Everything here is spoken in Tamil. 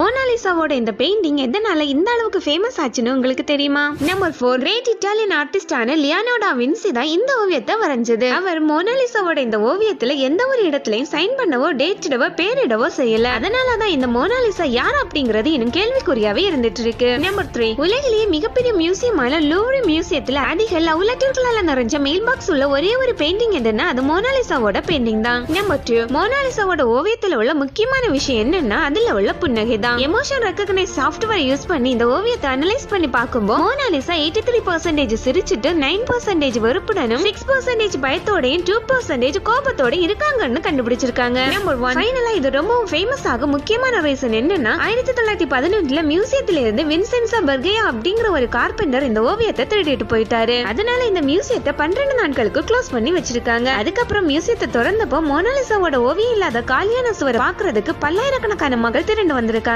மோனாலிசாவோட இந்த பெயிண்டிங் எதனால இந்த அளவுக்கு ஃபேமஸ் ஆச்சுன்னு உங்களுக்கு தெரியுமா? நம்பர் ஃபோர் கிரேட் இட்டாலியன் ஆர்டிஸ்டான லியானோடா வின்சி தான் இந்த ஓவியத்தை வரைஞ்சது. அவர் மோனாலிசாவோட இந்த ஓவியத்துல எந்த ஒரு இடத்துலயும் சைன் பண்ணவோ டேட்டிடவோ பேரிடவோ செய்யல. அதனால தான் இந்த மோனாலிசா யார் அப்படிங்கிறது இன்னும் கேள்விக்குறியாவே இருந்துட்டு இருக்கு. நம்பர் த்ரீ உலகிலேயே மிகப்பெரிய மியூசியமான லூரி மியூசியத்துல அதிக லவ் லெட்டர்களால நிறைஞ்ச மெயில் பாக்ஸ் உள்ள ஒரே ஒரு பெயிண்டிங் எதுன்னா அது மோனாலிசாவோட பெயிண்டிங் தான். நம்பர் டூ மோனாலிசாவோட ஓவியத்துல உள்ள முக்கியமான விஷயம் என்னன்னா அதுல உள்ள புன்னகை தான் எமோஷன் ரெக்கக்னைஸ் சாஃப்ட்வேர் யூஸ் பண்ணி இந்த ஓவியத்தை அனலைஸ் பண்ணி பார்க்கும்போது Mona Lisa eighty three percentage சிரிச்சிட்டு நைன் பர்சன்டேஜ் வெறுப்புடனும் சிக்ஸ் பர்சன்டேஜ் பயத்தோடையும் டூ பர்சன்டேஜ் கோபத்தோடையும் இருக்காங்கன்னு கண்டுபிடிச்சிருக்காங்க. நம்பர் ஒன் ஃபைனலா இது ரொம்பவும் ஃபேமஸ் ஆக முக்கியமான ரீசன் என்னன்னா ஆயிரத்தி தொள்ளாயிரத்தி பதினெட்டுல மியூசியத்துல இருந்து வின்சென்சா பர்கேயா அப்படிங்கிற ஒரு கார்பெண்டர் இந்த ஓவியத்தை திருடிட்டு போயிட்டாரு. அதனால இந்த மியூசியத்தை பன்னிரண்டு நாட்களுக்கு க்ளோஸ் பண்ணி வச்சிருக்காங்க. அதுக்கப்புறம் மியூசியத்தை திறந்தப்போ மோனாலிசாவோட ஓவியம் இல்லாத காலியான சுவரை பாக்குறதுக்கு பல்லாயிரக்கணக்கான மக்கள் திரண்டு வந்திருக்காங்க.